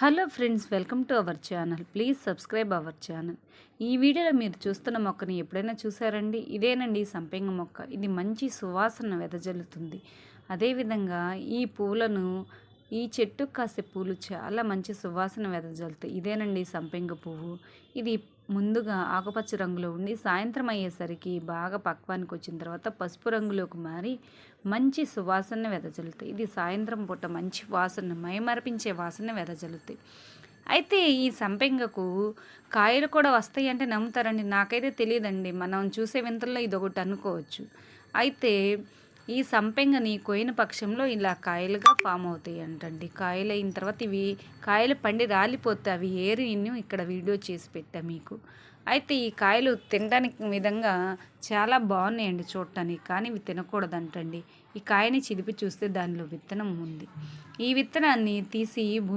Hello friends welcome to our channel. Please subscribe our channel. ఈ వీడియోలో మీరు చూస్తున్న మొక్కని ఎప్పుడైనా చూసారండి? ఇదేనండి సంపెంగ మొక్క. ఇది మంచి సువాసన వెదజల్లుతుంది. అదేవిధంగా ఈ పూలను ఈ చెట్టు కాసే పూలు చాలా మంచి సువాసన వెదజల్లుతాయి. ఇదేనండి సంపెంగ పువ్వు. ఇది ముందుగా ఆకుపచ్చ రంగులో ఉండి సాయంత్రం అయ్యేసరికి బాగా పక్వానికి వచ్చిన తర్వాత పసుపు రంగులోకి మారి మంచి సువాసన వెదజల్లుతాయి. ఇది సాయంత్రం పూట మంచి వాసన మైమరపించే వాసన వెదజల్లుతాయి. అయితే ఈ సంపెంగకు కాయలు కూడా వస్తాయి అంటే నమ్ముతారండి. నాకైతే తెలియదండి. మనం చూసే వింతల్లో ఇది ఒకటి అనుకోవచ్చు. అయితే ఈ సంపెంగని కోయిన పక్షంలో ఇలా కాయలుగా ఫామ్ అవుతాయి అంటండి కాయలు అయిన తర్వాత ఇవి కాయలు పండి రాలిపోతే అవి ఏరి నేను ఇక్కడ వీడియో చేసి పెట్టా మీకు. అయితే ఈ కాయలు తినడానికి విధంగా చాలా బాగున్నాయండి చూడటానికి కానీ ఇవి తినకూడదంటండి. ఈ కాయని చిదిపి చూస్తే దానిలో విత్తనం ఉంది. ఈ విత్తనాన్ని తీసి